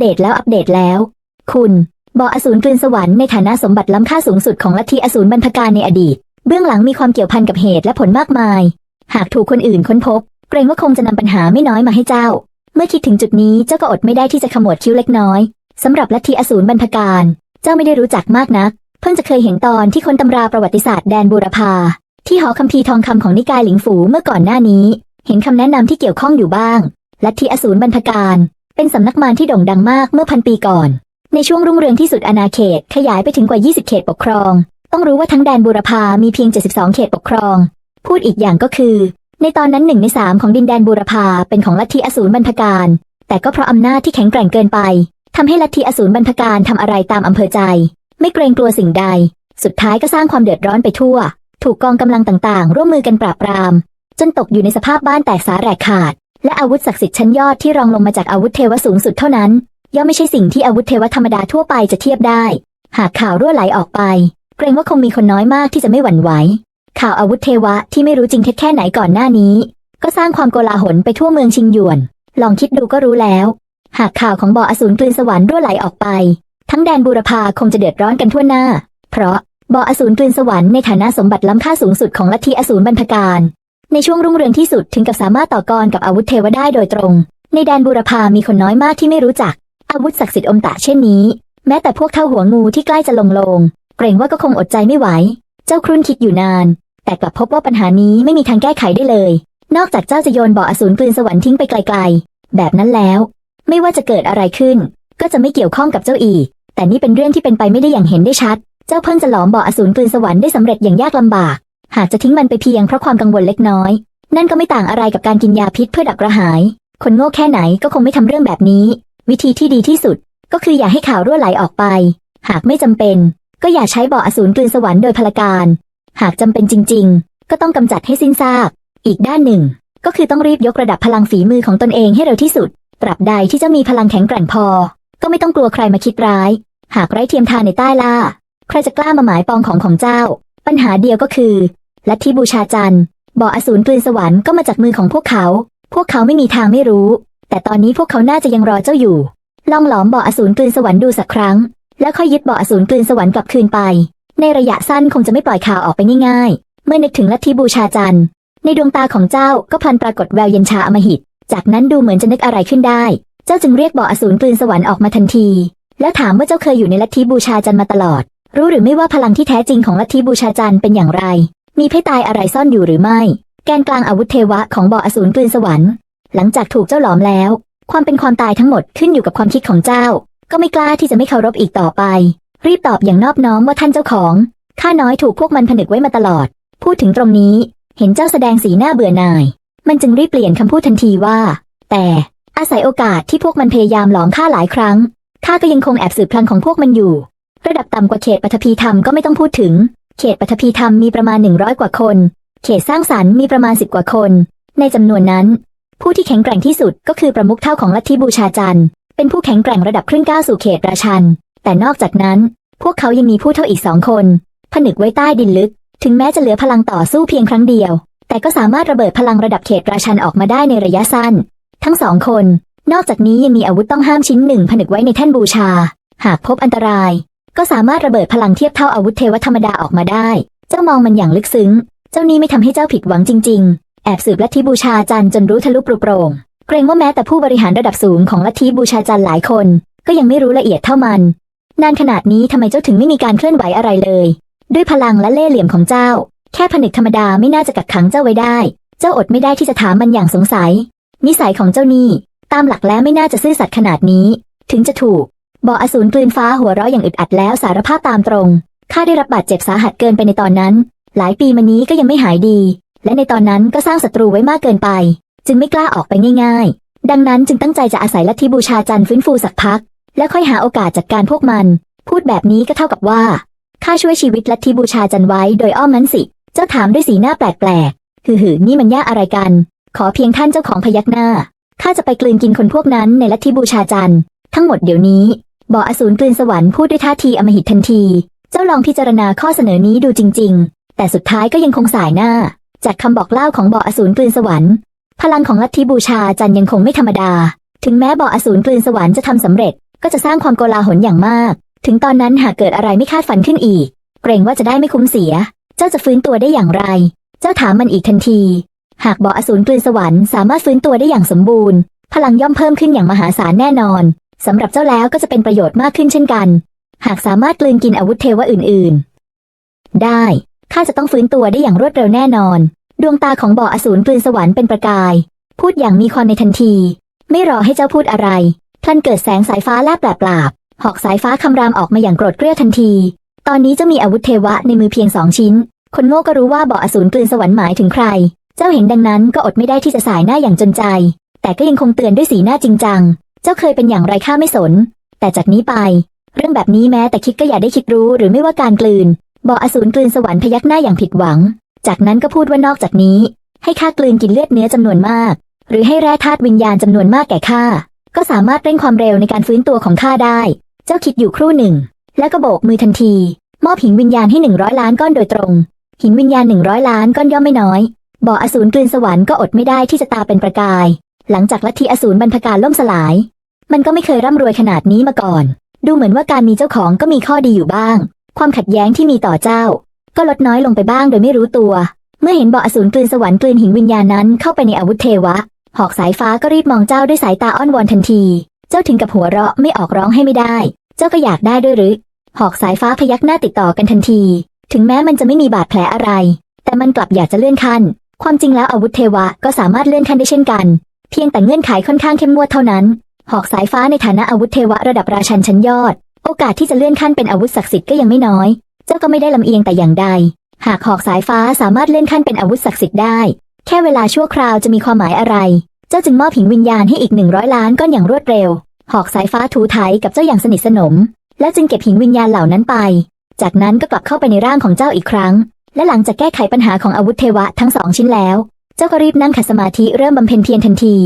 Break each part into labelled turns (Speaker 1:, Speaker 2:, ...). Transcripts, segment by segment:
Speaker 1: เดตแล้วอัปเดตแล้ว คุณบออสูรกลืนสวรรค์ในฐานะสมบัติล้ำค่าสูงสุดของลัทธิอสูรบรรพการในอดีต เบื้องหลังมีความเกี่ยวพันกับเหตุและผลมากมาย หากถูกคนอื่นค้นพบ เกรงว่าคงจะนำปัญหาไม่น้อยมาให้เจ้า เมื่อคิดถึงจุดนี้เจ้าก็อดไม่ได้ที่จะขมวดคิ้วเล็กน้อยสำหรับลัทธิอสูรบรรพการ เจ้าไม่ได้รู้จักมากนัก เพิ่งจะเคยเห็นตอนที่คนตำราประวัติศาสตร์แดนบูรพา ที่หอคัมภีร์ทองคำของนิกายหลิงฝูเมื่อก่อนหน้านี้ เห็นคำแนะนำที่เกี่ยวข้องอยู่บ้างลัทธิอสูรบรรพการ เป็นสำนักมารที่โด่งดังมากเมื่อพันปีก่อน ในช่วงรุ่งเรืองที่สุดอาณาเขตขยายไปถึงกว่า 20 เขตปกครอง ต้องรู้ว่าทั้งแดนบูรพามีเพียง 72 เขตปกครอง พูดอีกอย่างก็คือ ในตอนนั้นหนึ่งในสามของดินแดนบูรพาเป็นของลัทธิอสูรบรรพการ แต่ก็เพราะอำนาจที่แข็งแกร่งเกินไปทำให้ลัทธิอสูรบรรพการทำอะไรตามอำเภอใจ ไม่เกรงกลัวสิ่งใด สุดท้ายก็สร้างความเดือดร้อนไปทั่ว ถูกกองกำลังต่างๆ ร่วมมือกันปราบปราม จนตกอยู่ในสภาพบ้านแตกสาแหรกขาด และอาวุธศักดิ์สิทธิ์ชั้นยอดที่รองลงมาจากอาวุธเทวสูงสุดเท่านั้น ย่อมไม่ใช่สิ่งที่อาวุธเทวธรรมดาทั่วไปจะเทียบได้ หากข่าวรั่วไหลออกไป เกรงว่าคงมีคนน้อยมากที่จะไม่หวั่นไหว ข่าวอาวุธเทวะที่ไม่รู้จริงเท็จแค่ไหนก่อนหน้านี้ ก็สร้างความโกลาหลไปทั่วเมืองชิงหยวน ลองคิดดูก็รู้แล้ว หากข่าวของบ่ออสูรกลืนสวรรค์รั่วไหลออกไป ทั้งแดนบูรพาคงจะเดือดร้อนกันทั่วหน้า เพราะบ่ออสูรกลืนสวรรค์ในฐานะสมบัติล้ำค่าสูงสุดของลัทธิอสูรบรรพการ ในช่วงรุ่งเรืองที่สุดถึงกับสามารถต่อกรกับอาวุธเทวได้โดยตรง ในแดนบูรพามีคนน้อยมากที่ไม่รู้จัก อาวุธศักดิ์สิทธิ์อมตะเช่นนี้ แม้แต่พวกเท่าหัวงูที่ใกล้จะลงโลง เกรงว่าก็คงอดใจไม่ไหว เจ้าครุ่นคิดอยู่นาน แต่กลับพบว่าปัญหานี้ไม่มีทางแก้ไขได้เลย นอกจากเจ้าจะโยนบ่ออสูรกลืนสวรรค์ทิ้งไปไกล ๆ แบบนั้นแล้ว ไม่ว่าจะเกิดอะไรขึ้น ก็จะไม่เกี่ยวข้องกับเจ้าอีก แต่นี่เป็นเรื่องที่เป็นไปไม่ได้อย่างเห็นได้ชัด เจ้าเพิ่งจะหลอมบ่ออสูรกลืนสวรรค์ได้สำเร็จอย่างยากลำบาก หากจะทิ้งมันไปเพียงเพราะความกังวลเล็กน้อย นั่นก็ไม่ต่างอะไรกับการกินยาพิษเพื่อดับกระหาย คนโง่แค่ไหนก็คงไม่ทำเรื่องแบบนี้ วิธีที่ดีที่สุด ก็คืออย่าให้ข่าวรั่วไหลออกไป หากไม่จำเป็น ก็อย่าใช้บ่ออสูรกลืนสวรรค์โดยพลการ หากจำเป็นจริง ๆ ก็ต้องกำจัดให้สิ้นซากอีกด้านหนึ่ง ก็คือต้องรีบยกระดับพลังฝีมือของตนเองให้เร็วที่สุดตราบใดที่เจ้ามีพลังแข็งแกร่งพอ ก็ไม่ต้องกลัวใครมาคิดร้าย หากไร้เทียมทานในใต้ล่า ใครจะกล้ามาหมายปองของของเจ้า ปัญหาเดียวก็คือ ลัทธิบูชาจันทร์บ่ออสูรกลืนสวรรค์ก็มาจากมือของพวกเขา พวกเขาไม่มีทางไม่รู้ แต่ตอนนี้พวกเขาน่าจะยังรอเจ้าอยู่ ลองหลอมบ่ออสูรกลืนสวรรค์ดูสักครั้ง แล้วค่อยยึดบ่ออสูรกลืนสวรรค์กลับคืนไป ในระยะสั้นคงจะไม่ปล่อยข่าวออกไปง่ายๆ เมื่อนึกถึงลัทธิบูชาจันทร์ ในดวงตาของเจ้าก็พลันปรากฏแววเย็นชาอมหิต จากนั้นดูเหมือนจะนึกอะไรขึ้นได้ เจ้าจึงเรียกบ่ออสูรกลืนสวรรค์ออกมาทันที แล้วถามว่าเจ้าเคยอยู่ในลัทธิบูชาจันทร์มาตลอด รู้หรือไม่ว่าพลังที่แท้จริงของลัทธิบูชาจันทร์เป็นอย่างไร มีเพตายอะไรซ่อนอยู่หรือไม่ แกนกลางอาวุธเทวะของบ่ออสูรกลืนสวรรค์ หลังจากถูกเจ้าหลอมแล้ว ความเป็นความตายทั้งหมดขึ้นอยู่กับความคิดของเจ้า ก็ไม่กล้าที่จะไม่เคารพอีกต่อไป รีบตอบอย่างนอบน้อมว่าท่านเจ้าของ ข้าน้อยถูกพวกมันผนึกไว้มาตลอด พูดถึงตรงนี้ เห็นเจ้าแสดงสีหน้าเบื่อหน่าย มันจึงรีบเปลี่ยนคำพูดทันทีว่า แต่อาศัยโอกาสที่พวกมันพยายามหลอมข้าหลายครั้งข้าก็ยังคงแอบสืบพลังของพวกมันอยู่ ระดับต่ำกว่าเขตปฐพีธรรมก็ไม่ต้องพูดถึง เขตปฐพีธรรมมีประมาณ 100 กว่าคน เขตสร้างสรรค์มีประมาณ 10 กว่าคน ในจำนวนนั้น ผู้ที่แข็งแกร่งที่สุดก็คือประมุขเท่าของลัทธิบูชาจันทร์เป็นผู้แข็งแกร่งระดับครึ่งก้าวสู่เขตราชัน แต่นอกจากนั้น พวกเขายังมีผู้เท่าอีกสองคน ผนึกไว้ใต้ดินลึก ถึงแม้จะเหลือพลังต่อสู้เพียงครั้งเดียว แต่ก็สามารถระเบิดพลังระดับเขตราชันออกมาได้ในระยะสั้น ทั้งสองคน นอกจากนี้ยังมีอาวุธต้องห้ามชิ้นหนึ่งผนึกไว้ในแท่นบูชา หากพบอันตราย ก็สามารถระเบิดพลังเทียบเท่าอาวุธเทวธรรมดาออกมาได้ เจ้ามองมันอย่างลึกซึ้ง เจ้านี้ไม่ทำให้เจ้าผิดหวังจริง ๆ แอบสืบลัทธิบูชาจันจนรู้ทะลุปรุโปร่งเกรงว่าแม้แต่ผู้บริหารระดับสูงของลัทธิบูชาจันหลายคน ก็ยังไม่รู้ละเอียดเท่ามัน นานขนาดนี้ทำไมเจ้าถึงไม่มีการเคลื่อนไหวอะไรเลย ด้วยพลังและเล่ห์เหลี่ยมของเจ้า แค่ผนึกธรรมดาไม่น่าจะกักขังเจ้าไว้ได้ เจ้าอดไม่ได้ที่จะถามมันอย่างสงสัย นิสัยของเจ้านี่ตามหลักแล้วไม่น่าจะซื่อสัตย์ขนาดนี้ ถึงจะถูก บ่ออสูรกลืนฟ้าหัวเราะอย่างอึดอัดแล้วสารภาพตามตรง ข้าได้รับบาดเจ็บสาหัสเกินไปในตอนนั้น หลายปีมานี้ก็ยังไม่หายดี และในตอนนั้นก็สร้างศัตรูไว้มากเกินไป จึงไม่กล้าออกไปง่าย ๆ ดังนั้นจึงตั้งใจจะอาศัยลัทธิบูชาจันทร์ฟื้นฟูสักพัก แล้วค่อยหาโอกาสจัดการพวกมัน พูดแบบนี้ก็เท่ากับว่าข้าช่วยชีวิตลัทธิบูชาจันทร์ไว้โดยอ้อมนั้นสิ เจ้าถามด้วยสีหน้าแปลกๆหือหือนี่มันยากอะไรกัน ขอเพียงท่านเจ้าของพยักหน้าข้าจะไปกลืนกินคนพวกนั้นในลัทธิบูชาจันทร์ทั้งหมดเดี๋ยวนี้ บ่ออสูรกลืนสวรรค์พูดด้วยท่าทีอมหิตทันที เจ้าลองพิจารณาข้อเสนอนี้ดูจริง ๆ แต่สุดท้ายก็ยังคงสายหน้า จากคำบอกเล่าของบ่ออสูรกลืนสวรรค์ พลังของลัทธิบูชาจันยังคงไม่ธรรมดา ถึงแม้บ่ออสูรกลืนสวรรค์จะทำสำเร็จ ก็จะสร้างความโกลาหลอย่างมาก ถึงตอนนั้นหากเกิดอะไรไม่คาดฝันขึ้นอีก เกรงว่าจะได้ไม่คุ้มเสีย เจ้าจะฟื้นตัวได้อย่างไร เจ้าถามมันอีกทันที หากบ่ออสูรกลืนสวรรค์สามารถฟื้นตัวได้อย่างสมบูรณ์ พลังย่อมเพิ่มขึ้นอย่างมหาศาลแน่นอน สำหรับเจ้าแล้วก็จะเป็นประโยชน์มากขึ้นเช่นกัน หากสามารถกลืนกินอาวุธเทวะอื่นๆ ได้ ข้าจะต้องฟื้นตัวได้อย่างรวดเร็วแน่นอน ดวงตาของบ่ออสูรกลืนสวรรค์เป็นประกาย พูดอย่างมีความในทันที ไม่รอให้เจ้าพูดอะไรพลันเกิดแสงสายฟ้าแลบแปลบๆหอกสายฟ้าคำรามออกมาอย่างโกรธเกรี้ยวทันที ตอนนี้เจ้ามีอาวุธเทวะในมือเพียงสองชิ้น คนโง่ก็รู้ว่าบ่ออสูรกลืนสวรรค์หมายถึงใคร เจ้าเห็นดังนั้นก็อดไม่ได้ที่จะสายหน้าอย่างจนใจ แต่ก็ยังคงเตือนด้วยสีหน้าจริงจัง เจ้าเคยเป็นอย่างไรข้าไม่สน แต่จากนี้ไป เรื่องแบบนี้แม้แต่คิดก็อย่าได้คิดรู้หรือไม่ว่าการกลืนบ่ออสูรกลืนสวรรค์พยักหน้าอย่างผิดหวัง จากนั้นก็พูดว่านอกจากนี้ ให้ข้ากลืนกินเลือดเนื้อจำนวนมาก หรือให้แร่ธาตุวิญญาณจำนวนมากแก่ข้าก็สามารถเร่งความเร็วในการฟื้นตัวของข้าได้ เจ้าคิดอยู่ครู่หนึ่ง แล้วก็โบกมือทันที มอบหินวิญญาณให้หนึ่งร้อยล้านก้อนโดยตรง หินวิญญาณหนึ่งร้อยล้านก้อนย่อมไม่น้อยบ่ออสูรกลืนสวรรค์ก็อดไม่ได้ที่จะตาเป็นประกาย หลังจากลัทธิอสูรบรรพการล่มสลาย มันก็ไม่เคยร่ำรวยขนาดนี้มาก่อน ดูเหมือนว่าการมีเจ้าของก็มีข้อดีอยู่บ้าง ความขัดแย้งที่มีต่อเจ้า ก็ลดน้อยลงไปบ้างโดยไม่รู้ตัว เมื่อเห็นบ่ออสูรกลืนสวรรค์กลืนหินวิญญาณนั้นเข้าไปในอาวุธเทวะ หอกสายฟ้าก็รีบมองเจ้าด้วยสายตาอ้อนวอนทันที เจ้าถึงกับหัวเราะไม่ออกร้องให้ไม่ได้ เจ้าก็อยากได้ด้วยหรือ หอกสายฟ้าพยักหน้าติดต่อกันทันที ถึงแม้มันจะไม่มีบาดแผลอะไร แต่มันกลับอยากจะเลื่อนขั้นความจริงแล้วอาวุธเทวะก็สามารถเลื่อนขั้นได้เช่นกัน เพียงแต่เงื่อนไขค่อนข้างเข้มงวดเท่านั้น หอกสายฟ้าในฐานะอาวุธเทวะระดับราชันชั้นยอด โอกาสที่จะเลื่อนขั้นเป็นอาวุธศักดิ์สิทธิ์ก็ยังไม่น้อย เจ้าก็ไม่ได้ลำเอียงแต่อย่างใด หากหอกสายฟ้าสามารถเลื่อนขั้นเป็นอาวุธศักดิ์สิทธิ์ได้ แค่เวลาชั่วคราวจะมีความหมายอะไร เจ้าจึงมอบหินวิญญาณให้อีกหนึ่งร้อยล้านก้อนอย่างรวดเร็ว หอกสายฟ้าถูไถกับเจ้าอย่างสนิทสนม แล้วจึงเก็บหินวิญญาณเหล่านั้นไป จากนั้นก็กลับเข้าไปในร่างของเจ้าอีกครั้ง และหลังจากแก้ไขปัญหาของอาวุธเทวะทั้งสองชิ้นแล้ว เจ้าก็รีบนั่งขัดสมาธิเริ่มบำเพ็ญเพียรทันที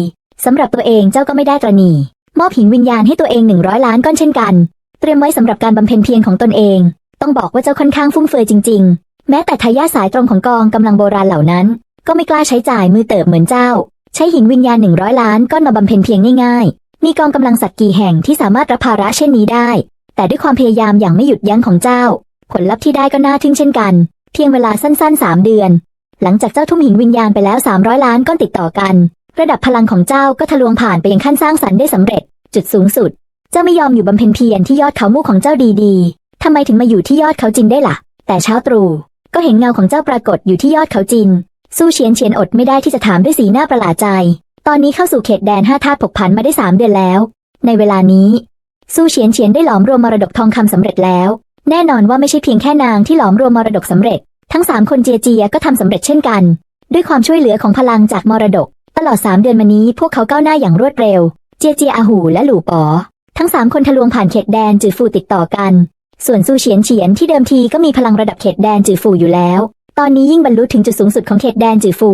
Speaker 1: สำหรับตัวเองเจ้าก็ไม่ได้ตระหนี่มอบหินวิญญาณให้ตัวเองหนึ่งร้อยล้านก้อนเช่นกัน เตรียมไว้สำหรับการบำเพ็ญเพียรของตนเอง ต้องบอกว่าเจ้าค่อนข้างฟุ่มเฟือยจริง ๆ แม้แต่ทายาสายตรงของกองกำลังโบราณเหล่านั้น ก็ไม่กล้าใช้จ่ายมือเติบเหมือนเจ้า ใช้หินวิญญาณหนึ่งร้อยล้านก้อนมาบำเพ็ญเพียงง่ายๆ มีกองกำลังสักกี่แห่งที่สามารถรับภาระเช่นนี้ได้ แต่ด้วยความพยายามอย่างไม่หยุดยั้งของเจ้า ผลลัพธ์ที่ได้ก็น่าทึ่งเช่นกัน เพียงเวลาสั้นๆ3เดือน หลังจากเจ้าทุ่มหินวิญญาณไปแล้ว 300 ล้านก้อนติดต่อกัน ระดับพลังของเจ้าก็ทะลวงผ่านไปยังขั้นสร้างสรรค์ได้สำเร็จ จุดสูงสุด เจ้าไม่ยอมอยู่บำเพ็ญเพียรที่ยอดเขามู่ของเจ้าดีๆทำไมถึงมาอยู่ที่ยอดเขาจินได้ล่ะ แต่เช้าตรู่ก็เห็นเงาของเจ้าปรากฏอยู่ที่ยอดเขาจิน สู้เฉียนเฉียนอดไม่ได้ที่จะถามด้วยสีหน้าประหลาดใจ ตอนนี้เข้าสู่เขตแดนห้าธาตุผกผันมาได้สามเดือนแล้ว ในเวลานี้ สู้เฉียนเฉียนได้หลอมรวมมรดกทองคำสำเร็จแล้ว แน่นอนว่าไม่ใช่เพียงแค่นางที่หลอมรวมมรดกสำเร็จ ทั้งสามคนเจียเจียก็ทำสำเร็จเช่นกัน ด้วยความช่วยเหลือของพลังจากมรดก ตลอดสามเดือนมานี้พวกเขาก้าวหน้าอย่างรวดเร็ว เจียเจียอาหูและหลู่ป๋อทั้งสามคนทะลวงผ่านเขตแดนจือฟูติดต่อกัน ส่วนซูเฉียนเฉียนที่เดิมทีก็มีพลังระดับเขตแดนจือฟูอยู่แล้ว ตอนนี้ยิ่งบรรลุถึงจุดสูงสุดของเขตแดนจือฟู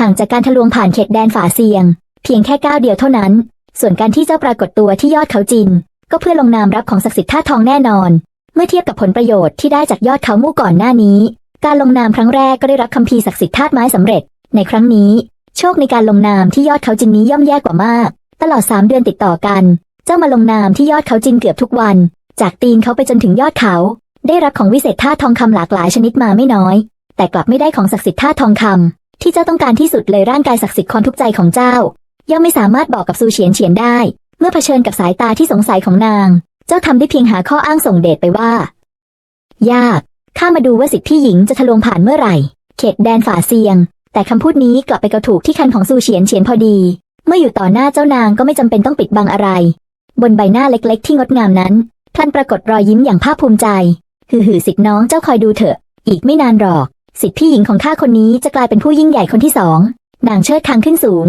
Speaker 1: ห่างจากการทะลวงผ่านเขตแดนฝาเซียง เพียงแค่ก้าวเดียวเท่านั้น ส่วนการที่เจ้าปรากฏตัวที่ยอดเขาจิน ก็เพื่อลงนามรับของศักดิ์สิทธิ์ท่าทองแน่นอน เมื่อเทียบกับผลประโยชน์ที่ได้จากยอดเขามู่ก่อนหน้านี้ การลงนามครั้งแรกก็ได้รับคัมภีศักดิ์สิทธิ์ธาตุไม้สำเร็จ ในครั้งนี้ โชคในการลงนามที่ยอดเขาจินนี้ย่อมแย่กว่ามาก ตลอดสามเดือนติดต่อกัน เจ้ามาลงนามที่ยอดเขาจินเกือบทุกวัน จากตีนเขาไปจนถึงยอดเขา ได้รับของวิเศษธาตุทองคำหลากหลายชนิดมาไม่น้อย แต่กลับไม่ได้ของศักดิ์สิทธิ์ธาตุทองคำที่เจ้าต้องการที่สุดเลยร่างกายศักดิ์สิทธิ์ความทุกข์ใจของเจ้า ย่อมไม่สามารถบอกกับซูเฉียนเฉียนได้ เมื่อเผชิญกับสายตาที่สงสัยของนาง เจ้าทำได้เพียงหาข้ออ้างส่งเดชไปว่า ยาก ข้ามาดูว่าสิทธิพี่หญิงจะทะลวงผ่านเมื่อไหร่ เขตแดนฝ่าเซียง แต่คำพูดนี้กลับไปกระถูกที่คันของซูเฉียนเฉียนพอดี เมื่ออยู่ต่อหน้าเจ้านางก็ไม่จำเป็นต้องปิดบังอะไร บนใบหน้าเล็กๆ ที่งดงามนั้นพลันปรากฏรอยยิ้มอย่างภาคภูมิใจฮือหือสิทธิน้องเจ้าคอยดูเถอะ อีกไม่นานหรอก สิทธิพี่หญิงของข้าคนนี้จะกลายเป็นผู้ยิ่งใหญ่คนที่สอง นางเชิดคางขึ้นสูง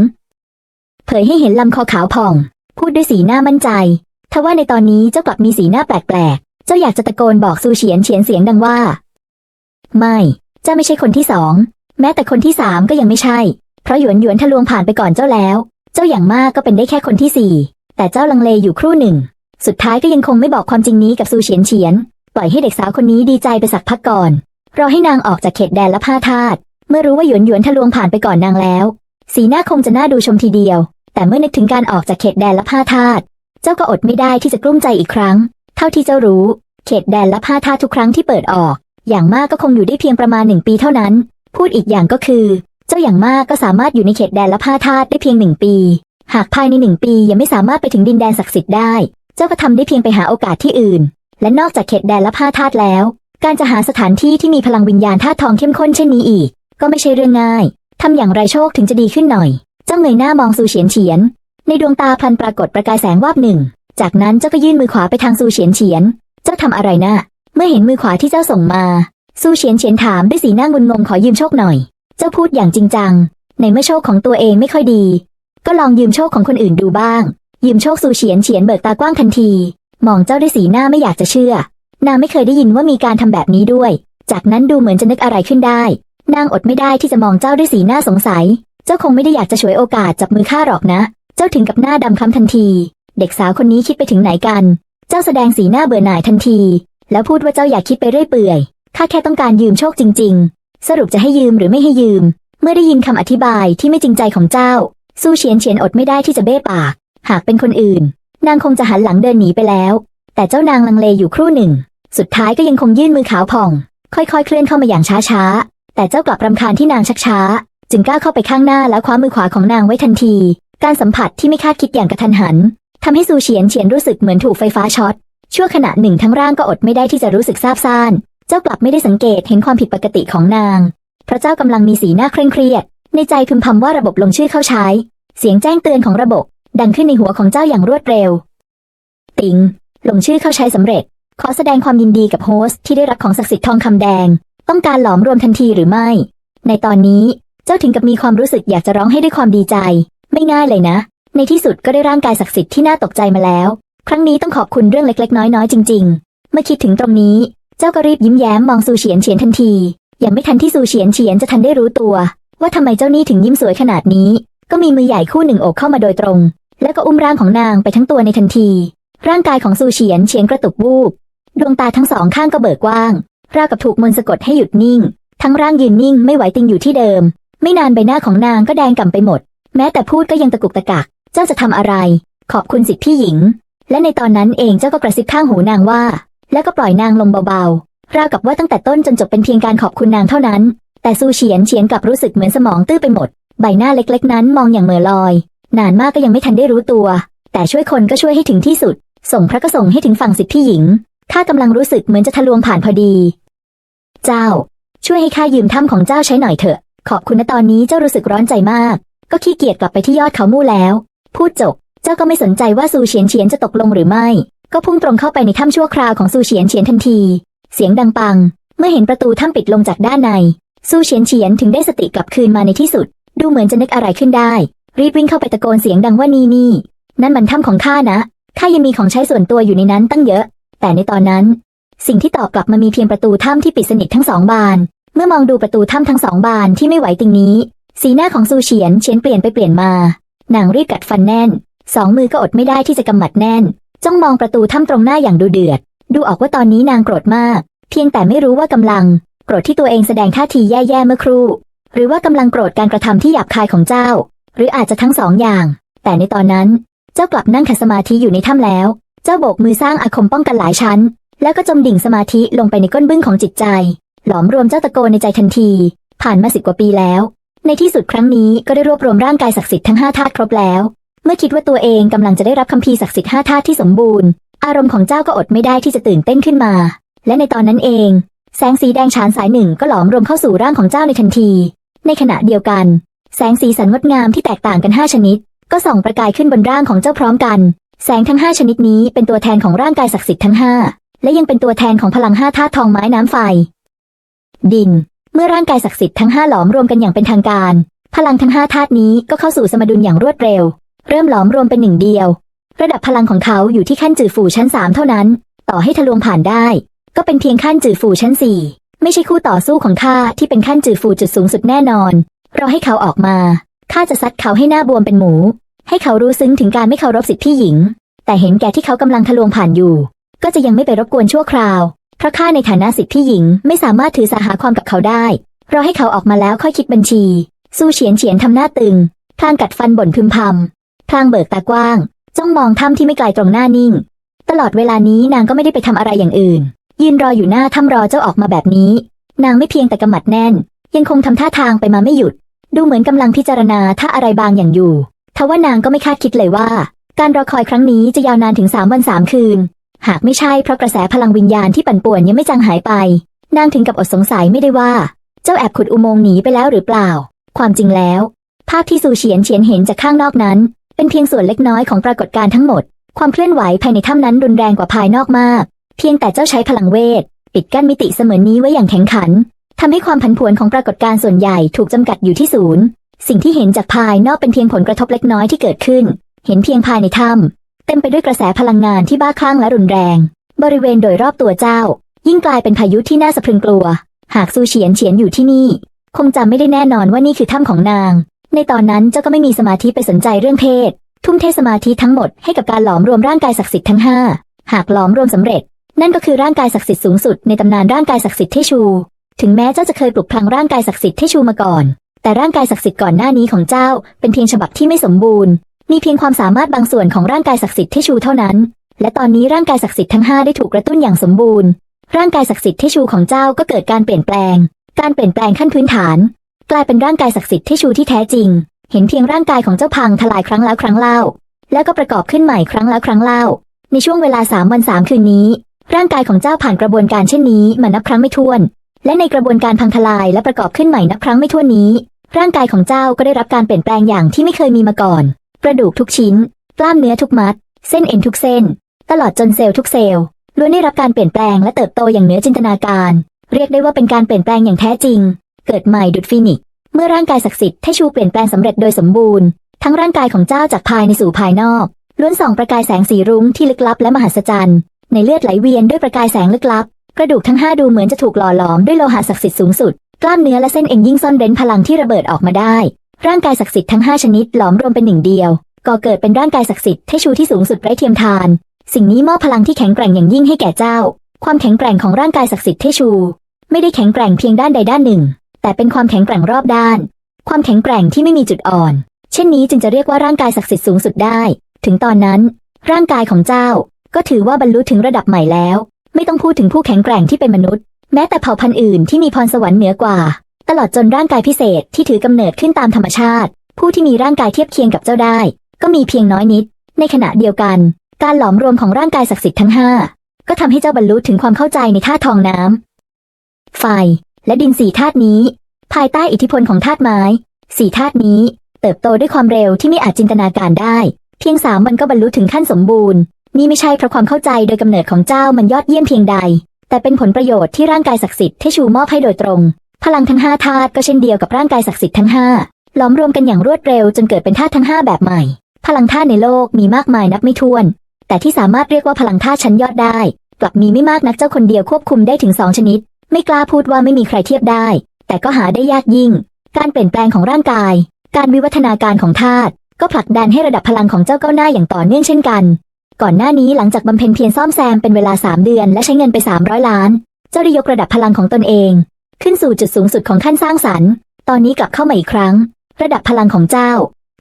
Speaker 1: เผยให้เห็นลำคอขาวผ่อง พูดด้วยสีหน้ามั่นใจ ทว่าในตอนนี้เจ้ากลับมีสีหน้าแปลกๆ เจ้าอยากจะตะโกนบอกซูเฉียนเฉียนเสียงดังว่า ไม่ เจ้าไม่ใช่คนที่สอง แม้แต่คนที่สามก็ยังไม่ใช่ เพราะหยวนหยวนทะลวงผ่านไปก่อนเจ้าแล้ว เจ้าอย่างมากก็เป็นได้แค่คนที่สี่ แต่เจ้าลังเลอยู่ครู่หนึ่ง สุดท้ายก็ยังคงไม่บอกความจริงนี้กับซูเฉียนเฉียน ปล่อยให้เด็กสาวคนนี้ดีใจไปสักพักก่อน รอให้นางออกจากเขตแดนและผ้าธาตุเมื่อรู้ว่าหยวนหยวนทะลวงผ่านไปก่อนนางแล้ว สีหน้าคงจะน่าดูชมทีเดียว แต่เมื่อนึกถึงการออกจากเขตแดนและผ้าธาตุเจ้าก็อดไม่ได้ที่จะกลุ้มใจอีกครั้ง เท่าที่เจ้ารู้ เขตแดนและผ้าท่าทุกครั้งที่เปิดออก อย่างมากก็คงอยู่ได้เพียงประมาณหนึ่งปีเท่านั้น พูดอีกอย่างก็คือ เจ้าอย่างมากก็สามารถอยู่ในเขตแดนและผ้าธาได้เพียงหนึ่งปี หากภายในหนึ่งปียังไม่สามารถไปถึงดินแดนศักดิ์สิทธิ์ได้ เจ้าก็ทำได้เพียงไปหาโอกาสที่อื่น และนอกจากเขตแดนและผ้าธาแล้ว การจะหาสถานที่ที่มีพลังวิญญาณธาตุทองเข้มข้นเช่นนี้อีก ก็ไม่ใช่เรื่องง่ายทำอย่างไรโชคถึงจะดีขึ้นหน่อย เจ้าเงยหน้ามองซูเฉียนเฉียน ในดวงตาพลันปรากฏประกายแสงวาบหนึ่ง จากนั้นเจ้าก็ยื่นมือขวาไปทางซูเฉียนเฉียน เจ้าทำอะไรนะ่ะเมื่อเห็นมือขวาที่เจ้าส่งมาซูเฉียนเฉียนถามด้วยสีหน้างุนงงขอยืมโชคหน่อย เจ้าพูดอย่างจริงจัง ในเมื่อโชคของตัวเองไม่ค่อยดี ก็ลองยืมโชคของคนอื่นดูบ้าง ยืมโชคซูเฉียนเฉียนเบิกตากว้างทันที มองเจ้าด้วยสีหน้าไม่อยากจะเชื่อ นางไม่เคยได้ยินว่ามีการทำแบบนี้ด้วย จากนั้นดูเหมือนจะนึกอะไรขึ้นได้ นางอดไม่ได้ที่จะมองเจ้าด้วยสีหน้าสงสัย เจ้าคงไม่ได้อยากจะฉวยโอกาสจับมือข้าหรอกนะ เจ้าถึงกับหน้าดำคล้ำทันที เด็กสาวคนนี้คิดไปถึงไหนกัน เจ้าแสดงสีหน้าเบื่อหน่ายทันที แล้วพูดว่าเจ้าอยากคิดไปเรื่อยเปื่อย ข้าแค่ต้องการยืมโชคจริง ๆ สรุปจะให้ยืมหรือไม่ให้ยืม เมื่อได้ยินคำอธิบายที่ไม่จริงใจของเจ้า สู้เฉียนเฉียนอดไม่ได้ที่จะเบ้ปาก หากเป็นคนอื่น นางคงจะหันหลังเดินหนีไปแล้ว แต่เจ้านางลังเลอยู่ครู่หนึ่ง สุดท้ายก็ยังคงยื่นมือขาวผ่อง ค่อยๆ เคลื่อนเข้ามาอย่างช้าๆ แต่เจ้ากลับรำคาญที่นางชักช้า จึงก้าวเข้าไปข้างหน้าแล้วคว้ามือขวาของนางไว้ทันทีการสัมผัสที่ไม่คาดคิดอย่างกระทันหัน ทำให้ซูเฉียนเฉียนรู้สึกเหมือนถูกไฟฟ้าช็อต ชั่วขณะหนึ่งทั้งร่างก็อดไม่ได้ที่จะรู้สึกซาบซ่าน เจ้ากลับไม่ได้สังเกตเห็นความผิดปกติของนาง พระเจ้ากำลังมีสีหน้าเคร่งเครียด ในใจพึมพำว่าระบบลงชื่อเข้าใช้ เสียงแจ้งเตือนของระบบ ดังขึ้นในหัวของเจ้าอย่างรวดเร็ว ติง ลงชื่อเข้าใช้สำเร็จ ขอแสดงความยินดีกับโฮสต์ที่ได้รับของศักดิ์สิทธิ์ทองคำแดง ต้องการหลอมรวมทันทีหรือไม่ ในตอนนี้ เจ้าถึงกับมีความรู้สึกอยากจะร้องให้ด้วยความดีใจ ไม่ง่ายเลยนะ ในที่สุดก็ได้ร่างกายศักดิ์สิทธิ์ที่น่าตกใจมาแล้ว ครั้งนี้ต้องขอบคุณเรื่องเล็กๆ น้อยๆ จริง ๆ เมื่อคิดถึงตรงนี้ เจ้าก็รีบยิ้มแย้มมองซูเฉียนเฉียนทันที ยังไม่ทันที่ซูเฉียนเฉียนจะทันได้รู้ตัว ว่าทำไมเจ้านี่ถึงยิ้มสวยขนาดนี้ ก็มีมือใหญ่คู่หนึ่งโอบเข้ามาโดยตรง แล้วก็อุ้มร่างของนางไปทั้งตัวในทันที ร่างกายของซูเฉียนเฉียนกระตุกวูบดวงตาทั้งสองข้างก็เบิกกว้าง ราวกับถูกมนต์สะกดให้หยุดนิ่ง ทั้งร่างยืนนิ่งไม่ไหวติงอยู่ที่เดิม ไม่นานใบหน้าของนางก็แดงก่ำไปหมด แม้แต่พูดก็ยังตะกุกตะกัก เจ้าจะทำอะไร ขอบคุณสิทธิพี่หญิง และในตอนนั้นเองเจ้าก็กระซิบข้างหูนางว่า แล้วก็ปล่อยนางลงเบาๆ ราวกับว่าตั้งแต่ต้นจนจบเป็นเพียงการขอบคุณนางเท่านั้น แต่ซูเฉียนเฉียนกลับรู้สึกเหมือนสมองตื้อไปหมด ใบหน้าเล็กๆ นั้นมองอย่างเหม่อลอย นานมากก็ยังไม่ทันได้รู้ตัว แต่ช่วยคนก็ช่วยให้ถึงที่สุด ส่งพระก็ส่งให้ถึงฝั่งสิทธิพี่หญิงข้ากำลังรู้สึกเหมือนจะทะลวงผ่านพอดี เจ้า ช่วยให้ข้ายืมถ้ำของเจ้าใช้หน่อยเถอะ ขอบคุณนะตอนนี้เจ้ารู้สึกร้อนใจมาก ก็ขี้เกียจกลับไปที่ยอดเขามู่แล้ว พูดจบ เจ้าก็ไม่สนใจว่าซูเฉียนเฉียนจะตกลงหรือไม่ ก็พุ่งตรงเข้าไปในถ้ำชั่วคราวของซูเฉียนเฉียนทันที เสียงดังปัง เมื่อเห็นประตูถ้ำปิดลงจากด้านใน ซูเฉียนเฉียนถึงได้สติกลับคืนมาในที่สุด ดูเหมือนจะนึกอะไรขึ้นได้ รีบวิ่งเข้าไปตะโกนเสียงดังว่านี่นี่ นั่นมันถ้ำของข้านะ ข้ายังมีของใช้ส่วนตัวอยู่ในนั้นตั้งเยอะ แต่ในตอนนั้น สิ่งที่ตอบกลับมามีเพียงประตูถ้ำที่ปิดสนิททั้งสองบาน เมื่อมองดูประตูถ้ำทั้งสองบานที่ไม่ไหวติงนี้ สีหน้าของซูเฉียนเฉียนเปลี่ยนไปเปลี่ยนมา นางรีบกัดฟันแน่น สองมือก็อดไม่ได้ที่จะกำหมัดแน่น จ้องมองประตูถ้ำตรงหน้าอย่างดูเดือด ดูออกว่าตอนนี้นางโกรธมาก เพียงแต่ไม่รู้ว่ากำลัง โกรธที่ตัวเองแสดงท่าทีแย่ๆเมื่อครู่ หรือว่ากำลังโกรธการกระทำที่หยาบคายของเจ้า หรืออาจจะทั้งสองอย่าง แต่ในตอนนั้น เจ้ากลับนั่งขัดสมาธิอยู่ในถ้ำแล้ว เจ้าโบกมือสร้างอาคมป้องกันหลายชั้น แล้วก็จมดิ่งสมาธิลงไปในก้นบึ้งของจิตใจ หลอมรวมเจ้าตะโกนในใจทันที ผ่านมาสิบกว่าปีแล้ว ในที่สุดครั้งนี้ก็ได้รวบรวมร่างกายศักดิ์สิทธิ์ทั้งห้าธาตุครบแล้ว เมื่อคิดว่าตัวเองกำลังจะได้รับคัมภีร์ศักดิ์สิทธิ์ห้าธาตุที่สมบูรณ์ อารมณ์ของเจ้าก็อดไม่ได้ที่จะตื่นเต้นขึ้นมา และในตอนนั้นเอง แสงสีแดงฉานสายหนึ่งก็หลอมรวมเข้าสู่ร่างของเจ้าในทันที ในขณะเดียวกัน แสงสีสันงดงามที่แตกต่างกันห้าชนิด ก็ส่องประกายขึ้นบนร่างของเจ้าพร้อมกัน แสงทั้งห้าชนิดนี้เป็นตัวแทนของร่างกายศักดิ์สิทธิ์ทั้งห้าและยังเป็นตัวแทนของพลังห้าธาตุทองไม้น้ำไฟ ดิน เมื่อร่างกายศักดิ์สิทธิ์ทั้งห้าหลอมรวมกันอย่างเป็นทางการ พลังทั้งห้าธาตุนี้ก็เข้าสู่สมดุลอย่างรวดเร็ว เริ่มหลอมรวมเป็นหนึ่งเดียว ระดับพลังของเขาอยู่ที่ขั้นจือฝูชั้นสามเท่านั้น ต่อให้ทะลวงผ่านได้ ก็เป็นเพียงขั้นจือฝูชั้นสี่ไม่ใช่คู่ต่อสู้ของข้าที่เป็นขั้นจือฝูจุดสูงสุดแน่นอน เรอให้เขาออกมาข้าจะซัดเขาให้หน้าบวมเป็นหมู ให้เขารู้ซึ้งถึงการไม่เคารพสิทธิพี่หญิง แต่เห็นแก่ที่เขากำลังทะลวงผ่านอยู่ ก็จะยังไม่ไปรบกวนชั่วคราว เพราะข้าในฐานะสิทธิหญิงไม่สามารถถือสาหาความกับเขาได้ เรอให้เขาออกมาแล้วค่อยคิดบัญชี สู้เฉียนเฉียนทำหน้าตึงพลางกัดฟันบ่นพึมพำพลางเบิกตากว้าง จ้องมองถ้ำที่ไม่ไกลตรงหน้านิ่ง ตลอดเวลานี้นางก็ไม่ได้ไปทำอะไรอย่างอื่น ยืนรออยู่หน้าถ้ำรอเจ้าออกมาแบบนี้ นางไม่เพียงแต่กำมัดแน่น ยังคงทำท่าทางไปมาไม่หยุด ดูเหมือนกำลังพิจารณาท่าอะไรบางอย่างอยู่ทว่านางก็ไม่คาดคิดเลยว่า การรอคอยครั้งนี้จะยาวนานถึงสามวันสามคืน หากไม่ใช่เพราะกระแสพลังวิญญาณที่ปั่นป่วนยังไม่จางหายไป นางถึงกับอดสงสัยไม่ได้ว่า เจ้าแอบขุดอุโมงค์หนีไปแล้วหรือเปล่า ความจริงแล้ว ภาพที่ซูเฉียนเฉียนเห็นจากข้างนอกนั้น เป็นเพียงส่วนเล็กน้อยของปรากฏการณ์ทั้งหมด ความเคลื่อนไหวภายในถ้ำนั้นรุนแรงกว่าภายนอกมาก เพียงแต่เจ้าใช้พลังเวท ปิดกั้นมิติเสมือนนี้ไว้อย่างแข็งขันทำให้ความผันผวนของปรากฏการณ์ส่วนใหญ่ถูกจำกัดอยู่ที่ศูนย์ สิ่งที่เห็นจากภายนอกเป็นเพียงผลกระทบเล็กน้อยที่เกิดขึ้น เห็นเพียงภายในถ้ำ เต็มไปด้วยกระแสพลังงานที่บ้าคลั่งและรุนแรง บริเวณโดยรอบตัวเจ้า ยิ่งกลายเป็นพายุที่น่าสะพรึงกลัว หากซูเฉียนเฉียนอยู่ที่นี่ คงจำไม่ได้แน่นอนว่านี่คือถ้ำของนาง ในตอนนั้นเจ้าก็ไม่มีสมาธิไปสนใจเรื่องเพศ ทุ่มเทสมาธิทั้งหมดให้กับการหลอมรวมร่างกายศักดิ์สิทธิ์ทั้งห้าหากหลอมรวมสำเร็จ นั่นก็คือร่างกายศักดิ์สิทธิ์สูงสุดในตำนานร่างกายศักดิ์สิทธิ์เทชู ถึงแม้เจ้าจะเคยปลุกพลังร่างกายศักดิ์สิทธิ์เทชูมาก่อน แต่ร่างกายศักดิ์สิทธิ์ก่อนหน้านี้ของเจ้าเป็นเพียงฉบับที่ไม่สมบูรณ์ มีเพียงความสามารถบางส่วนของร่างกายศักดิ์สิทธิ์เทชูเท่านั้น และตอนนี้ร่างกายศักดิ์สิทธิ์ทั้งห้าได้ถูกกระตุ้นอย่างสมบูรณ์ ร่างกายศักดิ์สิทธิ์เทชูของเจ้าก็เกิดการเปลี่ยนแปลง การเปลี่ยนแปลงขั้นพื้นฐาน กลายเป็นร่างกายศักดิ์สิทธิ์เทชูที่แท้จริง เห็นเพียงร่างกายของเจ้าพังทลายครั้งแล้วครั้งเล่า แล้วก็ประกอบขึ้นใหม่ครั้งแล้วครั้งเล่า ในช่วงเวลาสามวันสามคืนนี้ ร่างกายของเจ้าผ่านกระบวนการเช่นนี้มานับครั้งไม่ถ้วน และในกระบวนการพังทลายและประกอบขึ้นใหม่นับครั้งไม่ถ้วนนี้ ร่างกายของเจ้าก็ได้รับการเปลี่ยนแปลงอย่างที่ไม่เคยมีมาก่อน กระดูกทุกชิ้น กล้ามเนื้อทุกมัด เส้นเอ็นทุกเส้น ตลอดจนเซลล์ทุกเซลล์ล้วนได้รับการเปลี่ยนแปลงและเติบโตอย่างเหนือจินตนาการ เรียกได้ว่าเป็นการเปลี่ยนแปลงอย่างแท้จริง เกิดใหม่ดุดฟีนิกเมื่อร่างกายศักดิ์สิทธิ์เทชูเปลี่ยนแปลงสำเร็จโดยสมบูรณ์ทั้งร่างกายของเจ้าจากภายในสู่ภายนอกล้วนส่องประกายแสงสีรุ้งที่ลึกลับและมหัศจรรย์ในเลือดไหลเวียนด้วยประกายแสงลึกลับ กระดูกทั้งห้าดูเหมือนจะถูกหล่อหลอมด้วยโลหะศักดิ์สิทธิ์สูงสุด กล้ามเนื้อและเส้นเอ็นยิ่งซ่อนเร้นพลังที่ระเบิดออกมาได้ ร่างกายศักดิ์สิทธิ์ทั้งห้าชนิดหลอมรวมเป็นหนึ่งเดียว ก่อเกิดเป็นร่างกายศักดิ์สิทธิ์เทชูที่สูงสุดไร้เทียมทาน สิ่งนี้มอบพลังที่แข็งแกร่งอย่างยิ่งให้แก่เจ้า ความแข็งแกร่งของร่างกายศักดิ์สิทธิ์เทชู ไม่ได้แข็งแกร่งเพียงด้านใดด้านหนึ่ง แต่เป็นความแข็งแกร่งรอบด้าน ความแข็งแกร่งที่ไม่มีจุดอ่อน เช่นนี้จึงจะเรียกว่าร่างกายศักดิ์สิทธิ์สูงสุดได้ ถึงตอนนั้น ร่างกายของเจ้า ก็ถือว่าบรรลุถึงระดับใหม่แล้ว ไม่ต้องพูดถึงผู้แข็งแกร่งที่เป็นมนุษย์ แม้แต่เผ่าพันธุ์อื่นที่มีพรสวรรค์เหนือกว่า ตลอดจนร่างกายพิเศษที่ถือกำเนิดขึ้นตามธรรมชาติ ผู้ที่มีร่างกายเทียบเคียงกับเจ้าได้ ก็มีเพียงน้อยนิด ในขณะเดียวกัน การหลอมรวมของร่างกายศักดิ์สิทธิ์ทั้งห้าก็ทำให้เจ้าบรรลุถึงความเข้าใจในธาตุทองน้ำไฟ และดินสี่ธาตุนี้ ภายใต้อิทธิพลของธาตุไม้สี่ธาตุนี้ เติบโตด้วยความเร็วที่ไม่อาจจินตนาการได้ เพียงสามวันก็บรรลุถึงขั้นสมบูรณ์นี่ไม่ใช่เพราะความเข้าใจโดยกำเนิดของเจ้ามันยอดเยี่ยมเพียงใด แต่เป็นผลประโยชน์ที่ร่างกายศักดิ์สิทธิ์เทชูมอบให้โดยตรง พลังทั้งห้าธาตุก็เช่นเดียวกับร่างกายศักดิ์สิทธิ์ทั้งห้าหลอมรวมกันอย่างรวดเร็วจนเกิดเป็นธาตุทั้งห้าแบบใหม่ พลังธาตุในโลกมีมากมายนับไม่ถ้วน แต่ที่สามารถเรียกว่าพลังธาตุชั้นยอดได้ กลับมีไม่มากนักเจ้าคนเดียวควบคุมได้ถึงสองชนิด ไม่กล้าพูดว่าไม่มีใครเทียบได้ แต่ก็หาได้ยากยิ่ง การเปลี่ยนแปลงของร่างกาย การวิวัฒนาการของธาตุก็ผลักดันให้ระดับพลังของเจ้าก้าวหน้าอย่างต่อเนื่องเช่นกัน ก่อนหน้านี้หลังจากบำเพ็ญเพียรซ่อมแซมเป็นเวลา 3 เดือน และใช้เงินไป 300 ล้าน เจ้าได้ยกระดับพลังของตนเอง ขึ้นสู่จุดสูงสุดของขั้นสร้างสรรค์ ตอนนี้กลับเข้ามาอีกครั้ง ระดับพลังของเจ้า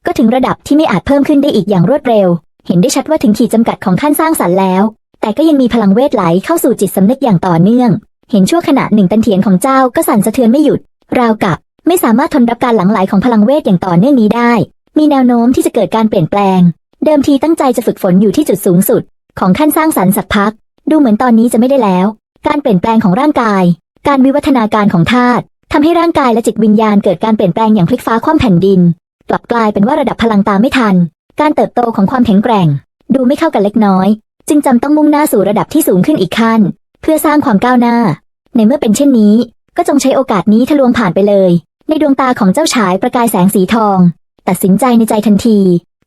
Speaker 1: ก็ถึงระดับที่ไม่อาจเพิ่มขึ้นได้อีกอย่างรวดเร็ว เห็นได้ชัดว่าถึงขีดจำกัดของขั้นสร้างสรรค์แล้ว แต่ก็ยังมีพลังเวทไหลเข้าสู่จิตสำนึกอย่างต่อเนื่อง เห็นชั่วขณะหนึ่งตันเถียนของเจ้าก็สั่นสะเทือนไม่หยุด ราวกับไม่สามารถทนรับการหลั่งไหลของพลังเวทอย่างต่อเนื่องนี้ได้ มีแนวโน้มที่จะเกิดการเปลี่ยนแปลง เดิมทีตั้งใจจะฝึกฝนอยู่ที่จุดสูงสุด ของขั้นสร้างสรรค์สักพัก ดูเหมือนตอนนี้จะไม่ได้แล้ว การเปลี่ยนแปลงของร่างกาย การวิวัฒนาการของธาตุทำให้ร่างกายและจิตวิญญาณเกิดการเปลี่ยนแปลงอย่างพลิกฟ้าคว่ำแผ่นดิน กลับกลายเป็นว่าระดับพลังตามไม่ทัน การเติบโตของความแข็งแกร่ง ดูไม่เข้ากันเล็กน้อย จึงจำต้องมุ่งหน้าสู่ระดับที่สูงขึ้นอีกขั้น เพื่อสร้างความก้าวหน้า ในเมื่อเป็นเช่นนี้ ก็จงใช้โอกาสนี้ทะลวงผ่านไปเลย ในดวงตาของเจ้าฉายประกายแสงสีทอง ตัดสินใจในใจทันที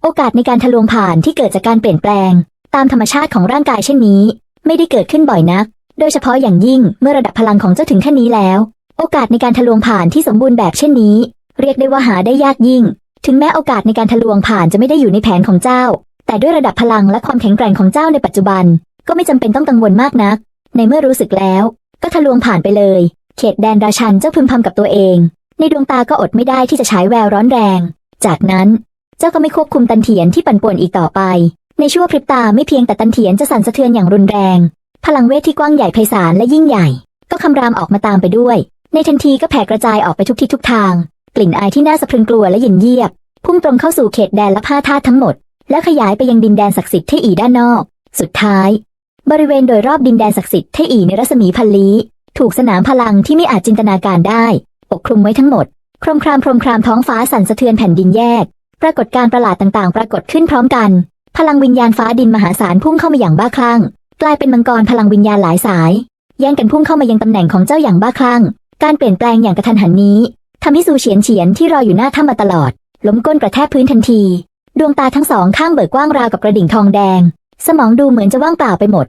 Speaker 1: โอกาสในการทะลวงผ่านที่เกิดจากการเปลี่ยนแปลง ตามธรรมชาติของร่างกายเช่นนี้ ไม่ได้เกิดขึ้นบ่อยนัก โดยเฉพาะอย่างยิ่งเมื่อระดับพลังของเจ้าถึงขั้นนี้แล้ว โอกาสในการทะลวงผ่านที่สมบูรณ์แบบเช่นนี้ เรียกได้ว่าหาได้ยากยิ่ง ถึงแม้โอกาสในการทะลวงผ่านจะไม่ได้อยู่ในแผนของเจ้า แต่ด้วยระดับพลังและความแข็งแกร่งของเจ้าในปัจจุบัน ก็ไม่จำเป็นต้องกังวลมากนัก ในเมื่อรู้สึกแล้ว ก็ทะลวงผ่านไปเลย เขตแดนราชันเจ้าพึมพำกับตัวเอง ในดวงตาก็อดไม่ได้ที่จะฉายแววร้อนแรง จากนั้นเจ้าก็ไม่ควบคุมตันเถียนที่ปั่นป่วนอีกต่อไป ในชั่วพริบตาไม่เพียงแต่ตันเถียนจะสั่นสะเทือนอย่างรุนแรง พลังเวทที่กว้างใหญ่ไพศาลและยิ่งใหญ่ ก็คำรามออกมาตามไปด้วย ในทันทีก็แผ่กระจายออกไปทุกทิศทุกทาง กลิ่นอายที่น่าสะพรึงกลัวและเย็นเยียบ พุ่งตรงเข้าสู่เขตแดนและผ้าธาตุทั้งหมด และขยายไปยังดินแดนศักดิ์สิทธิ์เทอีด้านนอก สุดท้าย บริเวณโดยรอบดินแดนศักดิ์สิทธิ์เทอีในรัศมีพันลี้ถูกสนามพลังที่ไม่อาจจินตนาการได้ ปกคลุมไว้ทั้งหมดโครมครามโครมครามท้องฟ้าสั่นสะเทือนแผ่นดินแยก ปรากฏการณ์ประหลาดต่างๆ ปรากฏขึ้นพร้อมกัน พลังวิญญาณฟ้าดินมหาศาลพุ่งเข้ามาอย่างบ้าคลั่ง กลายเป็นมังกรพลังวิญญาณหลายสาย แย่งกันพุ่งเข้ามายังตำแหน่งของเจ้าอย่างบ้าคลั่ง การเปลี่ยนแปลงอย่างกระทันหันนี้ทำให้ซูเฉียนเฉียนที่รออยู่หน้าถ้ำมาตลอด ล้มก้นกระแทกพื้นทันที ดวงตาทั้งสองข้างเบิกกว้างราวกับกระดิ่งทองแดง สมองดูเหมือนจะว่างเปล่าไปหมด